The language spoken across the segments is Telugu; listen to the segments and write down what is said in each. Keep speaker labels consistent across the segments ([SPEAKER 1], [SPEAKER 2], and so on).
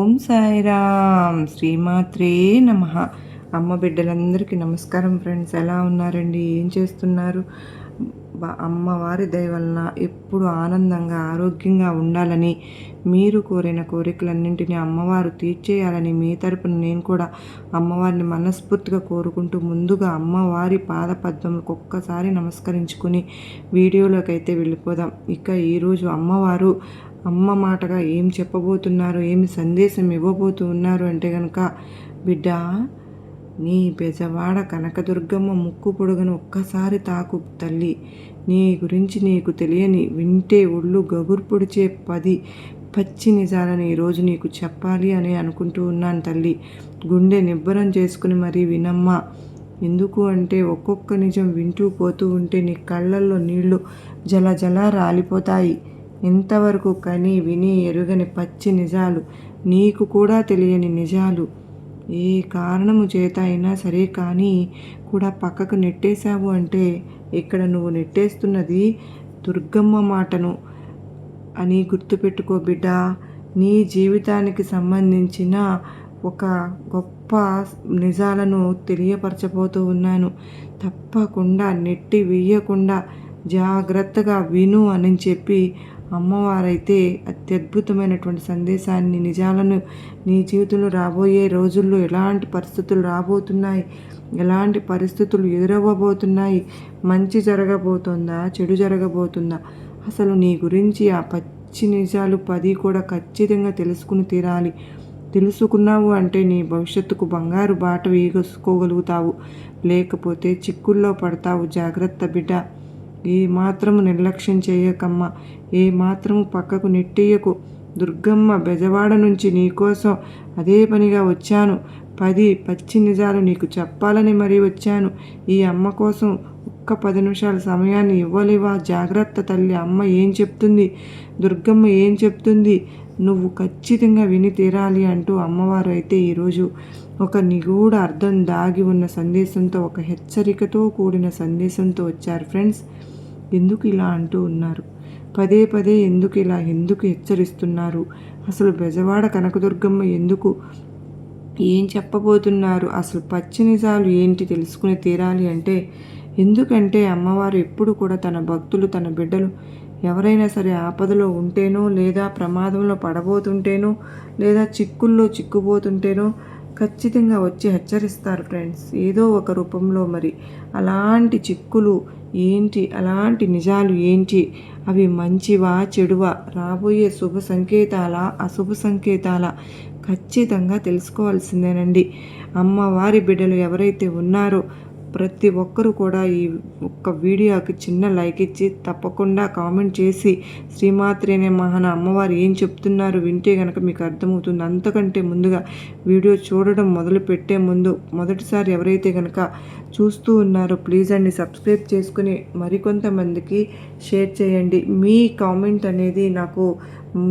[SPEAKER 1] ఓం సాయిరామ్. శ్రీమాత్రే నమ. అమ్మ బిడ్డలందరికీ నమస్కారం ఫ్రెండ్స్. ఎలా ఉన్నారండి? ఏం చేస్తున్నారు? అమ్మవారి దయ వలన ఎప్పుడు ఆనందంగా ఆరోగ్యంగా ఉండాలని మీరు కోరిన కోరికలన్నింటినీ అమ్మవారు తీర్చేయాలని మీ తరపున నేను కూడా అమ్మవారిని మనస్ఫూర్తిగా కోరుకుంటూ ముందుగా అమ్మవారి పాదపద్మలకు ఒక్కసారి నమస్కరించుకుని వీడియోలోకి అయితే వెళ్ళిపోదాం. ఇక ఈరోజు అమ్మవారు అమ్మ మాటగా ఏం చెప్పబోతున్నారు ఏమి సందేశం ఇవ్వబోతూ ఉన్నారు అంటే కనుక బిడ్డ నీ పెజవాడ కనకదుర్గమ్మ ముక్కు పొడుగును ఒక్కసారి తాకు తల్లి. నీ గురించి నీకు తెలియని వింటే ఒళ్ళు గగురు పొడిచే పది పచ్చి నిజాలను ఈరోజు నీకు చెప్పాలి అని అనుకుంటూ ఉన్నాను తల్లి. గుండె నిబ్బరం చేసుకుని మరీ వినమ్మా. ఎందుకు అంటే ఒక్కొక్క నిజం వింటూ పోతూ ఉంటే నీ కళ్ళల్లో నీళ్ళు జల జల రాలిపోతాయి. ఇంతవరకు కని విని ఎరుగని పచ్చి నిజాలు నీకు కూడా తెలియని నిజాలు. ఏ కారణము చేత అయినా సరే కానీ కూడా పక్కకు నెట్టేశావు అంటే ఇక్కడ నువ్వు నెట్టేస్తున్నది దుర్గమ్మ మాటను అని గుర్తుపెట్టుకో బిడ్డ. నీ జీవితానికి సంబంధించిన ఒక గొప్ప నిజాలను తెలియపరచబోతూ ఉన్నాను. తప్పకుండా నెట్టి వేయకుండా జాగ్రత్తగా విను అని చెప్పి అమ్మవారైతే అత్యద్భుతమైనటువంటి సందేశాన్ని నిజాలను నీ జీవితంలో రాబోయే రోజుల్లో ఎలాంటి పరిస్థితులు రాబోతున్నాయి? ఎలాంటి పరిస్థితులు ఎదురవ్వబోతున్నాయి? మంచి జరగబోతుందా? చెడు జరగబోతుందా? అసలు నీ గురించి ఆ పచ్చి నిజాలు పది కూడా ఖచ్చితంగా తెలుసుకుని తీరాలి. తెలుసుకున్నావు అంటే నీ భవిష్యత్తుకు బంగారు బాట వేసుకోగలుగుతావు. లేకపోతే చిక్కుల్లో పడతావు జాగ్రత్త బిడ్డ. ఏ మాత్రము నిర్లక్ష్యం చేయకమ్మా. ఏ మాత్రము పక్కకు నెట్టేయకు దుర్గమ్మ బెజవాడ నుంచి నీకోసం అదే పనిగా వచ్చాను. పది పచ్చి నిజాలు నీకు చెప్పాలని మరీ వచ్చాను. ఈ అమ్మ కోసం ఒక్క పది నిమిషాల సమయాన్ని ఇవ్వలేవా? జాగ్రత్త తల్లి అమ్మ ఏం చెప్తుంది? దుర్గమ్మ ఏం చెప్తుంది? నువ్వు ఖచ్చితంగా విని తీరాలి అంటూ అమ్మవారు అయితే ఈరోజు ఒక నిగూఢ అర్థం దాగి ఉన్న సందేశంతో ఒక హెచ్చరికతో కూడిన సందేశంతో వచ్చారు. ఫ్రెండ్స్ ఎందుకు ఇలా అంటూ ఉన్నారు? పదే పదే ఎందుకు ఇలా ఎందుకు హెచ్చరిస్తున్నారు? అసలు బెజవాడ కనకదుర్గమ్మ ఎందుకు ఏం చెప్పబోతున్నారు? అసలు పచ్చి నిజాలు ఏంటి? తెలుసుకుని తీరాలి అంటే ఎందుకంటే అమ్మవారు ఎప్పుడు కూడా తన భక్తులు తన బిడ్డలు ఎవరైనా సరే ఆపదలో ఉంటేనో లేదా ప్రమాదంలో పడబోతుంటేనో లేదా చిక్కుల్లో చిక్కుపోతుంటేనో ఖచ్చితంగా వచ్చి హెచ్చరిస్తారు ఫ్రెండ్స్. ఏదో ఒక రూపంలో మరి అలాంటి చిక్కులు ఏంటి? అలాంటి నిజాలు ఏంటి? అవి మంచివా చెడువా? రాబోయే శుభ సంకేతాల అశుభ సంకేతాల ఖచ్చితంగా తెలుసుకోవాల్సిందేనండి. అమ్మవారి బిడ్డలు ఎవరైతే ఉన్నారో ప్రతి ఒక్కరూ కూడా ఈ ఒక్క వీడియోకి చిన్న లైక్ ఇచ్చి తప్పకుండా కామెంట్ చేసి శ్రీమాత్రేనే మహాన అమ్మవారు ఏం చెప్తున్నారు వింటే కనుక మీకు అర్థమవుతుంది. అంతకంటే ముందుగా వీడియో చూడడం మొదలు పెట్టే ముందు మొదటిసారి ఎవరైతే కనుక చూస్తూ ఉన్నారో ప్లీజ్ అండి సబ్స్క్రైబ్ చేసుకుని మరికొంతమందికి షేర్ చేయండి. మీ కామెంట్ అనేది నాకు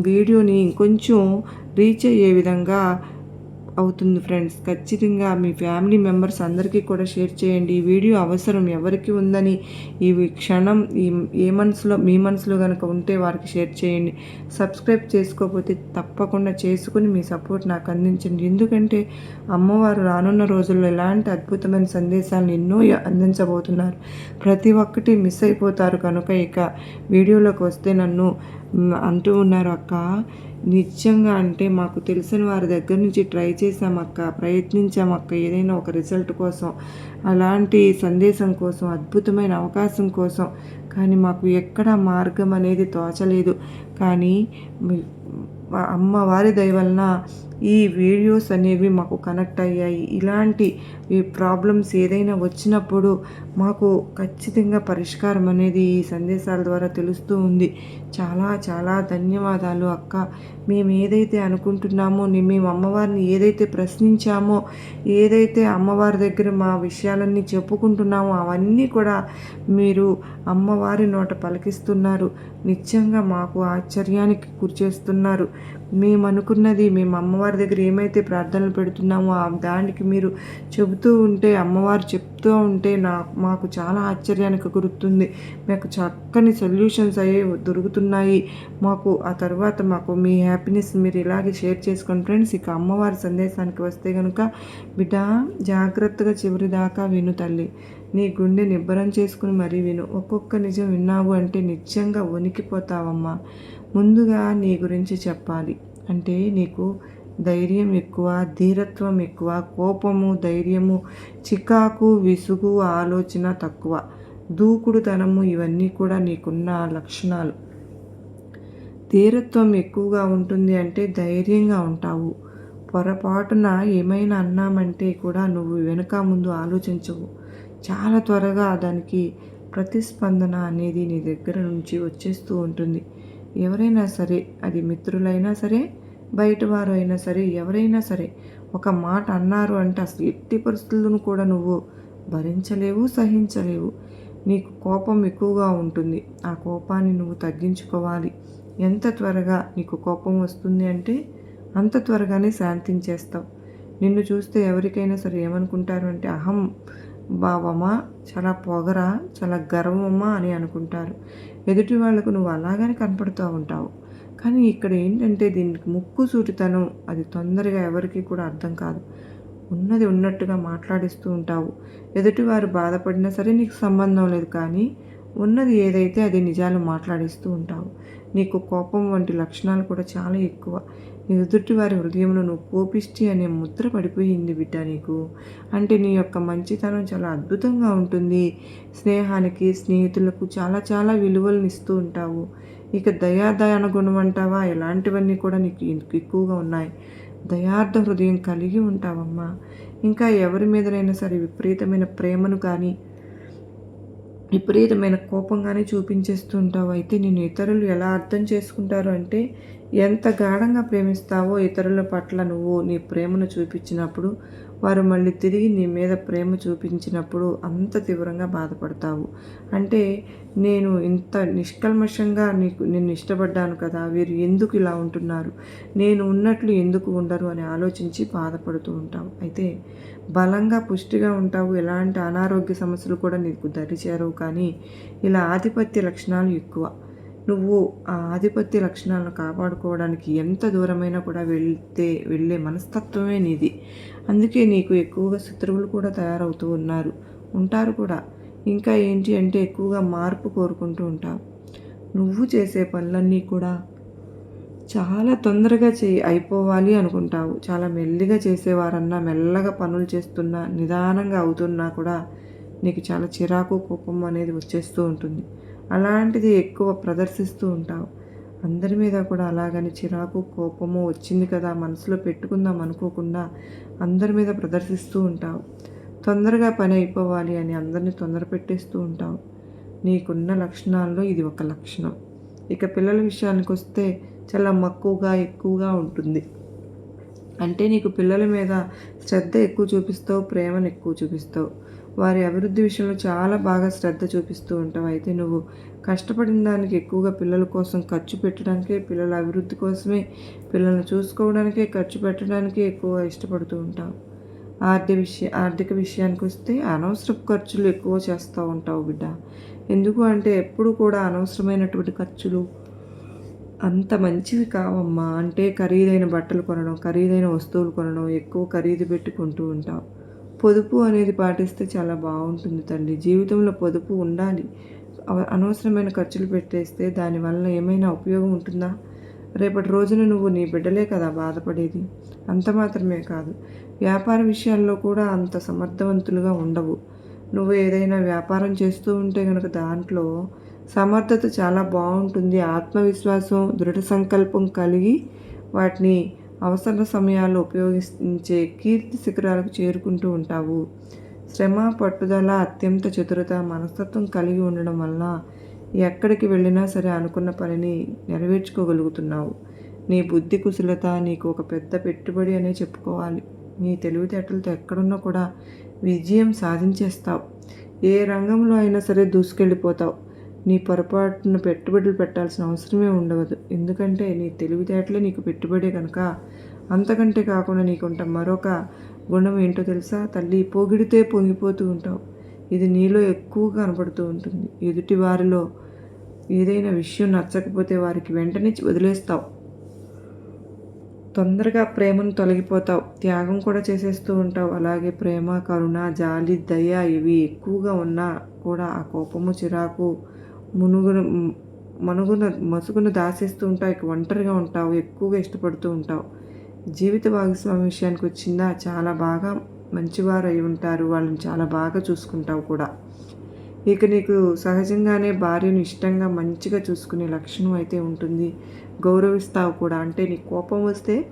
[SPEAKER 1] వీడియోని ఇంకొంచెం రీచ్ అయ్యే విధంగా అవుతుంది ఫ్రెండ్స్. ఖచ్చితంగా మీ ఫ్యామిలీ మెంబర్స్ అందరికీ కూడా షేర్ చేయండి. ఈ వీడియో అవసరం ఎవరికి ఉందని ఈ క్షణం ఈ ఏ మనసులో మీ మనసులో కనుక ఉంటే వారికి షేర్ చేయండి. సబ్స్క్రైబ్ చేసుకోకపోతే తప్పకుండా చేసుకుని మీ సపోర్ట్ నాకు అందించండి. ఎందుకంటే అమ్మవారు రానున్న రోజుల్లో ఎలాంటి అద్భుతమైన సందేశాలను ఎన్నో అందించబోతున్నారు. ప్రతి ఒక్కటి మిస్ అయిపోతారు కనుక ఇక వీడియోలోకి వస్తే నన్ను అంటూ ఉన్నారు అక్క. నిజంగా అంటే మాకు తెలిసిన వారి దగ్గర నుంచి ట్రై చేసామక్క ప్రయత్నించామక్క ఏదైనా ఒక రిజల్ట్ కోసం. అలాంటి సందేశం కోసం అద్భుతమైన అవకాశం కోసం. కానీ మాకు ఎక్కడ మార్గం అనేది తోచలేదు. కానీ అమ్మవారి దయ వలన ఈ వీడియోస్ అనేవి మాకు కనెక్ట్ అయ్యాయి. ఇలాంటి ఈ ప్రాబ్లమ్స్ ఏదైనా వచ్చినప్పుడు మాకు ఖచ్చితంగా పరిష్కారం అనేది ఈ సందేశాల ద్వారా తెలుస్తూ ఉంది. చాలా చాలా ధన్యవాదాలు అక్క. మేము ఏదైతే అనుకుంటున్నామో మేము అమ్మవారిని ఏదైతే ప్రశ్నించామో ఏదైతే అమ్మవారి దగ్గర మా విషయాలన్నీ చెప్పుకుంటున్నామో అవన్నీ కూడా మీరు అమ్మవారి నోట పలికిస్తున్నారు. నిత్యంగా మాకు ఆశ్చర్యానికి గురిచేస్తున్నారు మేము అనుకున్నది మేము అమ్మవారి దగ్గర ఏమైతే ప్రార్థనలు పెడుతున్నామో ఆ దానికి మీరు చెబుతూ ఉంటే అమ్మవారు చెప్తూ ఉంటే నా మాకు చాలా ఆశ్చర్యానికి గుర్తుంది మాకు చక్కని సొల్యూషన్స్ అయ్యే దొరుకుతున్నాయి. మాకు ఆ తర్వాత మాకు మీ హ్యాపీనెస్ మీరు ఇలాగే షేర్ చేసుకోండి ఫ్రెండ్స్. ఇక అమ్మవారి సందేశానికి వస్తే కనుక బిడ్డ జాగ్రత్తగా చివరి దాకా విను తల్లి. నీ గుండె నిబ్బరం చేసుకుని మరీ విను. ఒక్కొక్క నిజం విన్నావు అంటే నిజంగా వణికిపోతావమ్మా. ముందుగా నీ గురించి చెప్పాలి. అంటే నీకు ధైర్యం ఎక్కువ ధీరత్వం ఎక్కువ కోపము ధైర్యము చికాకు విసుగు ఆలోచన తక్కువ. దూకుడుతనము ఇవన్నీ కూడా నీకున్న లక్షణాలు. ధీరత్వం ఎక్కువగా ఉంటుంది అంటే ధైర్యంగా ఉంటావు. పొరపాటున ఏమైనా అన్నామంటే కూడా నువ్వు వెనుక ముందు ఆలోచించవు. చాలా త్వరగా దానికి ప్రతిస్పందన అనేది నీ దగ్గర నుంచి వచ్చేస్తూ ఉంటుంది. ఎవరైనా సరే అది మిత్రులైనా సరే బయట వారు అయినా సరే ఎవరైనా సరే ఒక మాట అన్నారు అంటే అసలు ఎట్టి పరిస్థితులను కూడా నువ్వు భరించలేవు సహించలేవు. నీకు కోపం ఎక్కువగా ఉంటుంది. ఆ కోపాన్ని నువ్వు తగ్గించుకోవాలి. ఎంత త్వరగా నీకు కోపం వస్తుంది అంటే అంత త్వరగానే శాంతించేస్తావు. నిన్ను చూస్తే ఎవరికైనా సరే ఏమనుకుంటారు అంటే అహం భావమా చాలా పొగరా చాలా గర్వమా అని అనుకుంటారు. ఎదుటి వాళ్ళకు నువ్వు అలాగానే కనపడుతూ ఉంటావు. కానీ ఇక్కడ ఏంటంటే దీనికి ముక్కు సూటితనం అది తొందరగా ఎవరికీ కూడా అర్థం కాదు. ఉన్నది ఉన్నట్టుగా మాట్లాడిస్తూ ఉంటావు. ఎదుటివారు బాధపడినా సరే నీకు సంబంధం లేదు కానీ ఉన్నది ఏదైతే అది నిజాలు మాట్లాడిస్తూ ఉంటావు. నీకు కోపం వంటి లక్షణాలు కూడా చాలా ఎక్కువ. ఎదుటి వారి హృదయంలో నువ్వు కోపిష్టి అనే ముద్ర పడిపోయింది బిడ్డ నీకు. అంటే నీ యొక్క మంచితనం చాలా అద్భుతంగా ఉంటుంది. స్నేహానికి స్నేహితులకు చాలా చాలా విలువలను ఇస్తూ ఉంటావు. ఇక దయాదయాన గుణం అంటావా? ఇలాంటివన్నీ కూడా నీకు ఎక్కువగా ఉన్నాయి. దయార్థ హృదయం కలిగి ఉంటావమ్మా. ఇంకా ఎవరి మీదనైనా సరే విపరీతమైన ప్రేమను కానీ విపరీతమైన కోపంగానే చూపించేస్తూ ఉంటావు అయితే నేను ఇతరులు ఎలా అర్థం చేసుకుంటారు అంటే ఎంత గాఢంగా ప్రేమిస్తావో ఇతరుల పట్ల నువ్వు నీ ప్రేమను చూపించినప్పుడు వారు మళ్ళీ తిరిగి నీ మీద ప్రేమ చూపించినప్పుడు అంత తీవ్రంగా బాధపడతావు. అంటే నేను ఇంత నిష్కల్మషంగా నీకు నిన్ను ఇష్టపడ్డాను కదా వీరు ఎందుకు ఇలా ఉంటున్నారు? నేను ఉన్నట్లు ఎందుకు ఉండరు అని ఆలోచించి బాధపడుతూ ఉంటావు. అయితే బలంగా పుష్టిగా ఉంటావు. ఎలాంటి అనారోగ్య సమస్యలు కూడా నీకు దరిచేరవు. కానీ ఇలా ఆధిపత్య లక్షణాలు ఎక్కువ. నువ్వు ఆ ఆధిపత్య లక్షణాలను కాపాడుకోవడానికి ఎంత దూరమైనా కూడా వెళ్తే వెళ్ళే మనస్తత్వమే నీది. అందుకే నీకు ఎక్కువగా శత్రువులు కూడా తయారవుతూ ఉన్నారు. ఉంటారు కూడా. ఇంకా ఏంటి అంటే ఎక్కువగా మార్పు కోరుకుంటూ ఉంటావు. నువ్వు చేసే పనులన్నీ కూడా చాలా తొందరగా చేయి అయిపోవాలి అనుకుంటావు. చాలా మెల్లిగా చేసేవారన్నా మెల్లగా పనులు చేస్తున్నా నిదానంగా అవుతున్నా కూడా నీకు చాలా చిరాకు కోపం అనేది వచ్చేస్తూ ఉంటుంది. అలాంటిది ఎక్కువ ప్రదర్శిస్తూ ఉంటావు. అందరి మీద కూడా అలాగని చిరాకు కోపము వచ్చింది కదా మనసులో పెట్టుకుందాం అనుకోకుండా అందరి మీద ప్రదర్శిస్తూ ఉంటావు. తొందరగా పని అయిపోవాలి అని అందరినీ తొందర పెట్టేస్తూ ఉంటావు. నీకున్న లక్షణాల్లో ఇది ఒక లక్షణం. ఇక పిల్లల విషయానికి వస్తే చాలా మక్కువగా ఎక్కువగా ఉంటుంది. అంటే నీకు పిల్లల మీద శ్రద్ధ ఎక్కువ చూపిస్తావు ప్రేమను ఎక్కువ చూపిస్తావు. వారి అభివృద్ధి విషయంలో చాలా బాగా శ్రద్ధ చూపిస్తూ ఉంటావు. అయితే నువ్వు కష్టపడిన దానికి ఎక్కువగా పిల్లల కోసం ఖర్చు పెట్టడానికే పిల్లల అభివృద్ధి కోసమే పిల్లల్ని చూసుకోవడానికే ఖర్చు పెట్టడానికే ఎక్కువ ఇష్టపడుతూ ఉంటావు. ఆర్థిక విషయ ఆర్థిక విషయానికి వస్తే అనవసరపు ఖర్చులు ఎక్కువ చేస్తూ ఉంటావు బిడ్డ. ఎందుకు అంటే ఎప్పుడు కూడా అనవసరమైనటువంటి ఖర్చులు అంత మంచివి కావమ్మా. అంటే ఖరీదైన బట్టలు కొనడం ఖరీదైన వస్తువులు కొనడం ఎక్కువ ఖరీదు పెట్టుకుంటూ ఉంటావు. పొదుపు అనేది పాటిస్తే చాలా బాగుంటుంది తండ్రి. జీవితంలో పొదుపు ఉండాలి. అనవసరమైన ఖర్చులు పెట్టేస్తే దానివల్ల ఏమైనా ఉపయోగం ఉంటుందా? రేపటి రోజున నువ్వు నీ బిడ్డలే కదా బాధపడేది? అంత మాత్రమే కాదు. వ్యాపార విషయాల్లో కూడా అంత సమర్థవంతులుగా ఉండవు. నువ్వు ఏదైనా వ్యాపారం చేస్తూ ఉంటే కనుక దాంట్లో సమర్థత చాలా బాగుంటుంది. ఆత్మవిశ్వాసం దృఢ సంకల్పం కలిగి వాటిని అవసర సమయాల్లో ఉపయోగించే కీర్తి శిఖరాలకు చేరుకుంటూ ఉంటావు. శ్రమ పట్టుదల అత్యంత చతురత మనస్తత్వం కలిగి ఉండడం వల్ల ఎక్కడికి వెళ్ళినా సరే అనుకున్న పనిని నెరవేర్చుకోగలుగుతున్నావు. నీ బుద్ధి కుశలత నీకు ఒక పెద్ద పెట్టుబడి అనే చెప్పుకోవాలి. నీ తెలివితేటలతో ఎక్కడున్నా కూడా విజయం సాధించేస్తావు. ఏ రంగంలో అయినా సరే దూసుకెళ్ళిపోతావు. నీ పొరపాటున పెట్టుబడులు పెట్టాల్సిన అవసరమే ఉండవదు. ఎందుకంటే నీ తెలివితేటలే నీకు పెట్టుబడే కనుక అంతకంటే కాకుండా నీకుంట మరొక గుణం ఏంటో తెలుసా? తల్లి పొగిడితే పొంగిపోతూ ఉంటావు. ఇది నీలో ఎక్కువ కనపడుతూ ఉంటుంది. ఎదుటి వారిలో ఏదైనా విషయం నచ్చకపోతే వారికి వెంటనే వదిలేస్తావు. తొందరగా ప్రేమను తొలగిపోతావు. త్యాగం కూడా చేసేస్తూ ఉంటావు. అలాగే ప్రేమ కరుణ జాలి దయ ఇవి ఎక్కువగా ఉన్నా కూడా ఆ కోపము చిరాకు మునుగున మనుగున మసుగును దాసేస్తూ ఉంటావు ఇక ఒంటరిగా ఉంటావు ఎక్కువగా ఇష్టపడుతూ ఉంటావు. జీవిత భాగస్వామి విషయానికి వచ్చిందా? చాలా బాగా మంచివారు అయి ఉంటారు వాళ్ళని చాలా బాగా చూసుకుంటావు కూడా. ఇక నీకు సహజంగానే భార్యను ఇష్టంగా మంచిగా చూసుకునే లక్షణం అయితే ఉంటుంది. గౌరవిస్తావు కూడా. అంటే నీకు కోపం వస్తే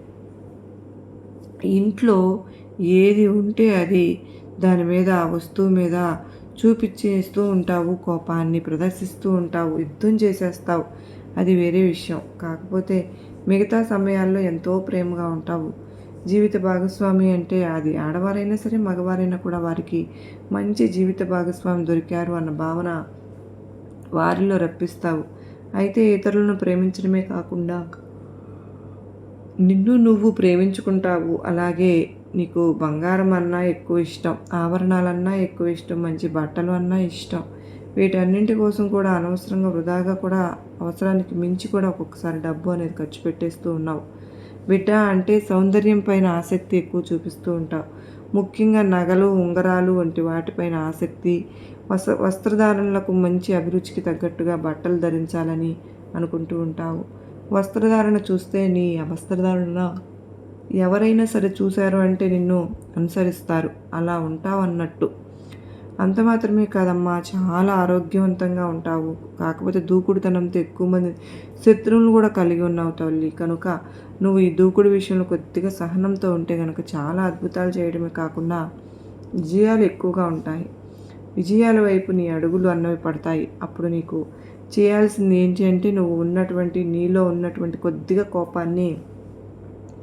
[SPEAKER 1] ఇంట్లో ఏది ఉంటే అది దాని మీద ఆ వస్తువు మీద చూపించేస్తూ ఉంటావు కోపాన్ని ప్రదర్శిస్తూ ఉంటావు యుద్ధం చేసేస్తావు. అది వేరే విషయం. కాకపోతే మిగతా సమయాల్లో ఎంతో ప్రేమగా ఉంటావు. జీవిత భాగస్వామి అంటే అది. ఆడవారైనా సరే మగవారైనా కూడా వారికి మంచి జీవిత భాగస్వామి దొరికారు అన్న భావన వారిలో రప్పిస్తావు. అయితే ఇతరులను ప్రేమించడమే కాకుండా నిన్ను నువ్వు ప్రేమించుకుంటావు. అలాగే నీకు బంగారం అన్నా ఎక్కువ ఇష్టం ఆభరణాలన్నా ఎక్కువ ఇష్టం మంచి బట్టలు అన్నా ఇష్టం. వీటన్నింటి కోసం కూడా అనవసరంగా వృధాగా కూడా అవసరానికి మించి కూడా ఒక్కొక్కసారి డబ్బు అనేది ఖర్చు పెట్టేస్తూ ఉన్నావు. బిడ్డ అంటే సౌందర్యం పైన ఆసక్తి ఎక్కువ చూపిస్తూ ఉంటావు. ముఖ్యంగా నగలు ఉంగరాలు వంటి వాటిపైన ఆసక్తి వస్త్ర వస్త్రధారణలకు మంచి అభిరుచికి తగ్గట్టుగా బట్టలు ధరించాలని అనుకుంటూ ఉంటావు. వస్త్రధారణ చూస్తే నీ వస్త్రధారణ ఎవరైనా సరే చూశారు అంటే నిన్ను అనుసరిస్తారు. అలా ఉంటావు అన్నట్టు అంత మాత్రమే కాదమ్మా. చాలా ఆరోగ్యవంతంగా ఉంటావు. కాకపోతే దూకుడుతనంతో ఎక్కువ మంది శత్రువులను కూడా కలిగి ఉన్నావు తల్లి. కనుక నువ్వు ఈ దూకుడు విషయంలో కొద్దిగా సహనంతో ఉంటే కనుక చాలా అద్భుతాలు చేయడమే కాకుండా విజయాలు ఎక్కువగా ఉంటాయి. విజయాల వైపు నీ అడుగులు అన్నవి పడతాయి. అప్పుడు నీకు చేయాల్సింది ఏంటి అంటే నువ్వు ఉన్నటువంటి నీలో ఉన్నటువంటి కొద్దిగా కోపాన్ని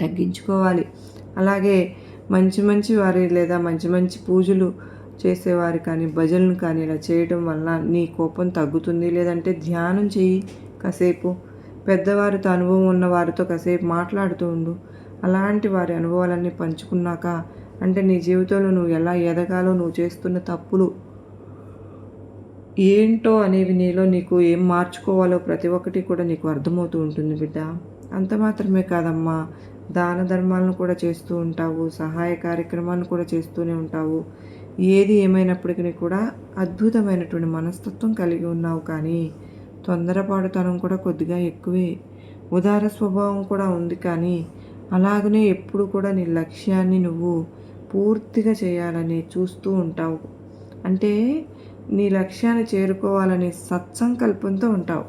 [SPEAKER 1] తగ్గించుకోవాలి. అలాగే మంచి మంచి వారి లేదా మంచి మంచి పూజలు చేసేవారు కానీ భజనలు కానీ ఇలా చేయడం వల్ల నీ కోపం తగ్గుతుంది. లేదంటే ధ్యానం చేయి కాసేపు. పెద్దవారితో అనుభవం ఉన్న వారితో కాసేపు మాట్లాడుతూ ఉండు. అలాంటి వారి అనుభవాలన్నీ పంచుకున్నాక అంటే నీ జీవితంలో నువ్వు ఎలా ఎదగాలో నువ్వు చేస్తున్న తప్పులు ఏంటో అనేవి నీలో నీకు ఏం మార్చుకోవాలో ప్రతి ఒక్కటి కూడా నీకు అర్థమవుతూ ఉంటుంది బిడ్డ. అంత మాత్రమే కాదమ్మా. దాన ధర్మాలను కూడా చేస్తూ ఉంటావు. సహాయ కార్యక్రమాలను కూడా చేస్తూనే ఉంటావు. ఏది ఏమైనప్పటికీ కూడా అద్భుతమైనటువంటి మనస్తత్వం కలిగి ఉన్నావు కానీ తొందరపాటుతనం కూడా కొద్దిగా ఎక్కువే. ఉదార స్వభావం కూడా ఉంది కానీ అలాగనే ఎప్పుడు కూడా నీ లక్ష్యాన్ని నువ్వు పూర్తిగా చేయాలని చూస్తూ ఉంటావు. అంటే నీ లక్ష్యాన్ని చేరుకోవాలని సత్సంకల్పంతో ఉంటావు.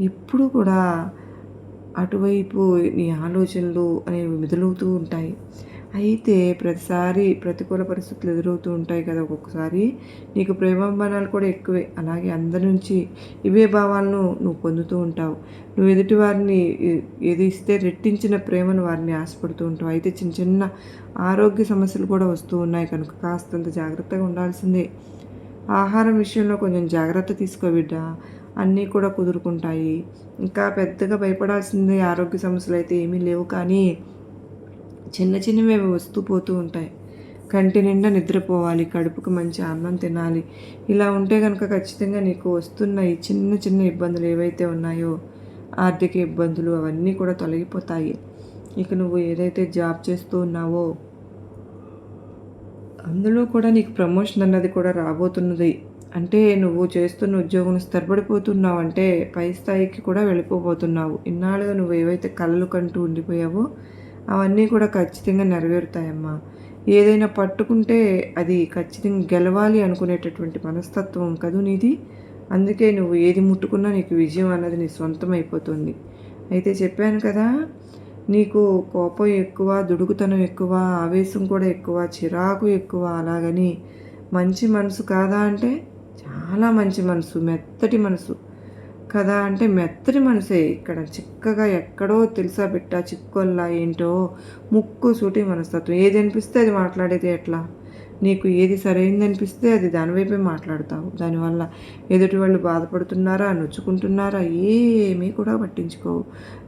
[SPEAKER 1] ఇప్పుడు కూడా అటువైపు నీ ఆలోచనలు అనేవి మెదులుతూ ఉంటాయి. అయితే ప్రతిసారి ప్రతికూల పరిస్థితులు ఎదురవుతూ ఉంటాయి కదా ఒక్కొక్కసారి. నీకు ప్రేమాభిమానాలు కూడా ఎక్కువే. అలాగే అందరి నుంచి ఇవే భావాలను నువ్వు పొందుతూ ఉంటావు. నువ్వు ఎదుటి వారిని ఏది ఇస్తే రెట్టించిన ప్రేమను వారిని ఆశపడుతూ ఉంటావు. అయితే చిన్న చిన్న ఆరోగ్య సమస్యలు కూడా వస్తూ ఉన్నాయి కనుక కాస్తంత జాగ్రత్తగా ఉండాల్సిందే. ఆహారం విషయంలో కొంచెం జాగ్రత్త తీసుకో బిడ్డ. అన్నీ కూడా కుదురుకుంటాయి. ఇంకా పెద్దగా భయపడాల్సింది ఆరోగ్య సమస్యలు అయితే ఏమీ లేవు. కానీ చిన్న చిన్నవి వస్తూ పోతూ ఉంటాయి. కంటి నిండా నిద్రపోవాలి. కడుపుకు మంచి అన్నం తినాలి. ఇలా ఉంటే కనుక ఖచ్చితంగా నీకు వస్తున్న ఈ చిన్న చిన్న ఇబ్బందులు ఏవైతే ఉన్నాయో ఆర్థిక ఇబ్బందులు అవన్నీ కూడా తొలగిపోతాయి. ఇక నువ్వు ఏదైతే జాబ్ చేస్తూ ఉన్నావో అందులో కూడా నీకు ప్రమోషన్ అన్నది కూడా రాబోతున్నది. అంటే నువ్వు చేస్తున్న ఉద్యోగం స్థిరపడిపోతున్నావు అంటే పై స్థాయికి కూడా వెళ్ళిపోబోతున్నావు. ఇన్నాళ్ళుగా నువ్వు ఏవైతే కళ్ళు కంటూ ఉండిపోయావో అవన్నీ కూడా ఖచ్చితంగా నెరవేరుతాయమ్మా. ఏదైనా పట్టుకుంటే అది ఖచ్చితంగా గెలవాలి అనుకునేటటువంటి మనస్తత్వం కదూ నీది? అందుకే నువ్వు ఏది ముట్టుకున్నా నీకు విజయం అన్నది నీ సొంతం అయిపోతుంది. అయితే చెప్పాను కదా నీకు కోపం ఎక్కువ దుడుకుతనం ఎక్కువ ఆవేశం కూడా ఎక్కువ చిరాకు ఎక్కువ అలాగని మంచి మనసు కాదా అంటే చాలా మంచి మనసు మెత్తటి మనసు. కదా అంటే మెత్తటి మనసే ఇక్కడ. చిక్కగా ఎక్కడో తెలుసా బిట్ట చిక్కొల్లా ఏంటో ముక్కు సూటి మనస్తత్వం. ఏది అనిపిస్తే అది మాట్లాడేది ఎట్లా? నీకు ఏది సరైనది అనిపిస్తే అది దానివైపే మాట్లాడతావు. దానివల్ల ఎదుటి వాళ్ళు బాధపడుతున్నారా నొచ్చుకుంటున్నారా ఏమీ కూడా పట్టించుకోవు.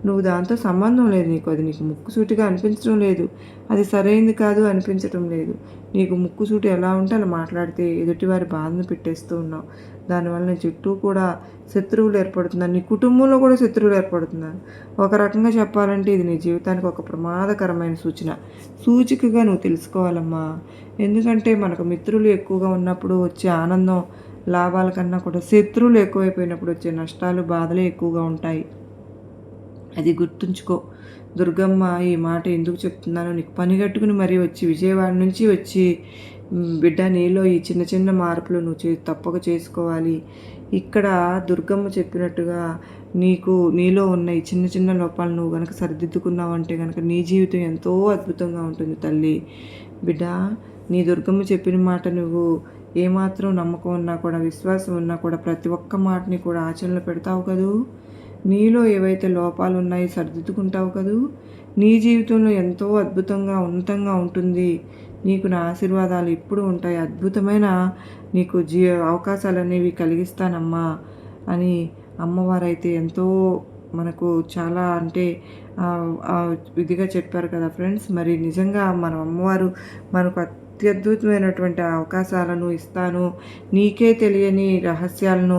[SPEAKER 1] నువ్వు దాంతో సంబంధం లేదు నీకు. అది నీకు ముక్కుసూటిగా అనిపించడం లేదు. అది సరైనది కాదు అనిపించడం లేదు. నీకు ముక్కుసూటి ఎలా ఉంటే అలా మాట్లాడితే ఎదుటివారి బాధను పెట్టేస్తూ ఉన్నావు. దానివల్ల నీ చుట్టూ కూడా శత్రువులు ఏర్పడుతున్నారు. నీ కుటుంబంలో కూడా శత్రువులు ఏర్పడుతున్నారు. ఒక రకంగా చెప్పాలంటే ఇది నీ జీవితానికి ఒక ప్రమాదకరమైన సూచన. సూచికగా నువ్వు తెలుసుకోవాలమ్మా. ఎందుకంటే మనకు మిత్రులు ఎక్కువగా ఉన్నప్పుడు వచ్చే ఆనందం లాభాల కన్నా కూడా శత్రువులు ఎక్కువైపోయినప్పుడు వచ్చే నష్టాలు బాధలే ఎక్కువగా ఉంటాయి. అది గుర్తుంచుకో. దుర్గమ్మ ఈ మాట ఎందుకు చెప్తున్నానో నీకు పని కట్టుకుని మరీ వచ్చి విజయవాడ నుంచి వచ్చి బిడ్డ నీలో ఈ చిన్న చిన్న మార్పులు నువ్వు చే తప్పక చేసుకోవాలి. ఇక్కడ దుర్గమ్మ చెప్పినట్టుగా నీకు నీలో ఉన్న ఈ చిన్న చిన్న లోపాలు నువ్వు కనుక సరిదిద్దుకున్నావు అంటే కనుక నీ జీవితం ఎంతో అద్భుతంగా ఉంటుంది తల్లి. బిడ్డ నీ దుర్గమ్మ చెప్పిన మాట నువ్వు ఏమాత్రం నమ్మకం ఉన్నా కూడా విశ్వాసం ఉన్నా కూడా ప్రతి ఒక్క మాటని కూడా ఆచరణలో పెడతావు కదూ? నీలో ఏవైతే లోపాలు ఉన్నాయో సర్దిద్దుకుంటావు కదూ? నీ జీవితంలో ఎంతో అద్భుతంగా ఉన్నతంగా ఉంటుంది. నీకు నా ఆశీర్వాదాలు ఇప్పుడు ఉంటాయి. అద్భుతమైన నీకు జీ అవకాశాలు అనేవి కలిగిస్తానమ్మా అని అమ్మవారైతే ఎంతో మనకు చాలా అంటే ఇదిగా చెప్పారు కదా ఫ్రెండ్స్. మరి నిజంగా మన అమ్మవారు మనకు అత్యద్భుతమైనటువంటి అవకాశాలను ఇస్తాను. నీకే తెలియని రహస్యాలను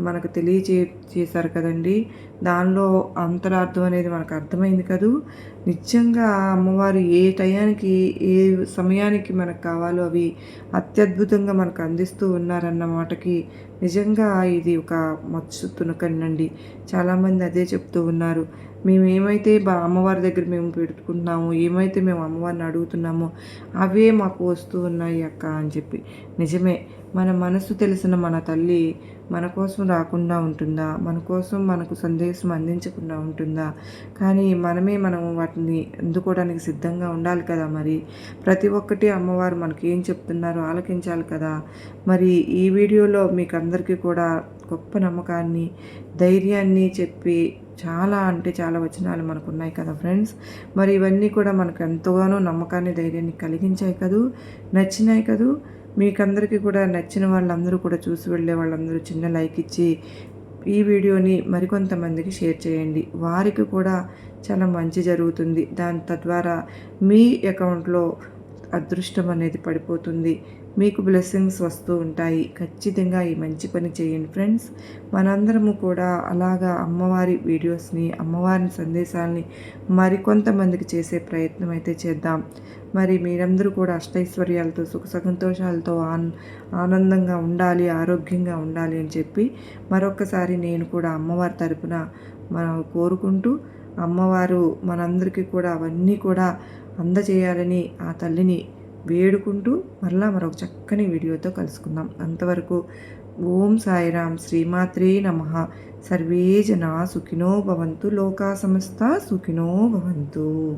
[SPEAKER 1] మనకు తెలియచే చేశారు కదండి. దానిలో అంతరార్థం అనేది మనకు అర్థమైంది కదూ. నిజంగా అమ్మవారు ఏ టయానికి ఏ సమయానికి మనకు కావాలో అవి అత్యద్భుతంగా మనకు అందిస్తూ ఉన్నారన్న మాటకి నిజంగా ఇది ఒక మత్స్సు తునకండి చాలామంది అదే చెప్తూ ఉన్నారు. మేము ఏమైతే బా అమ్మవారి దగ్గర మేము పెట్టుకుంటున్నాము ఏమైతే మేము అమ్మవారిని అడుగుతున్నామో అవే మాకు వస్తూ ఉన్నాయి అక్క అని చెప్పి. నిజమే మన మనసు తెలిసిన మన తల్లి మన కోసం రాకుండా ఉంటుందా? మన కోసం మనకు సందేశం అందించకుండా ఉంటుందా? కానీ మనమే మనం వాటిని అందుకోవడానికి సిద్ధంగా ఉండాలి కదా మరి? ప్రతి ఒక్కటి అమ్మవారు మనకి ఏం చెప్తున్నారో ఆలకించాలి కదా? మరి ఈ వీడియోలో మీకు అందరికీ కూడా గొప్ప నమ్మకాన్ని ధైర్యాన్ని చెప్పి చాలా అంటే చాలా వచనాలు మనకు ఉన్నాయి కదా ఫ్రెండ్స్? మరి ఇవన్నీ కూడా మనకు ఎంతగానో నమ్మకాన్ని ధైర్యాన్ని కలిగించాయి కదూ? నచ్చినాయి కదూ? మీకందరికీ కూడా నచ్చిన వాళ్ళందరూ కూడా చూసి వెళ్ళే వాళ్ళందరూ చిన్న లైక్ ఇచ్చి ఈ వీడియోని మరికొంతమందికి షేర్ చేయండి. వారికి కూడా చాలా మంచి జరుగుతుంది. దాని తద్వారా మీ అకౌంట్లో అదృష్టం అనేది పడిపోతుంది. మీకు బ్లెస్సింగ్స్ వస్తూ ఉంటాయి. ఖచ్చితంగా ఈ మంచి పని చేయండి ఫ్రెండ్స్ మనందరము కూడా అలాగా అమ్మవారి వీడియోస్ని అమ్మవారి సందేశాలని మరికొంతమందికి చేసే ప్రయత్నం అయితే చేద్దాం. మరి మీరందరూ కూడా అష్టైశ్వర్యాలతో సుఖ సంతోషాలతో ఆన్ ఆనందంగా ఉండాలి ఆరోగ్యంగా ఉండాలి అని చెప్పి మరొకసారి నేను కూడా అమ్మవారి తరపున మనం కోరుకుంటూ అమ్మవారు మనందరికీ కూడా అవన్నీ కూడా అందజేయాలని ఆ తల్లిని వేడుకుంటూ మరలా మరొక చక్కని వీడియోతో కలుసుకుందాం. అంతవరకు ఓం సాయిరాం శ్రీమాత్రే నమ. సర్వే జనా సుఖినో భవంతు. లోకా సమస్త సుఖినో భవంతు.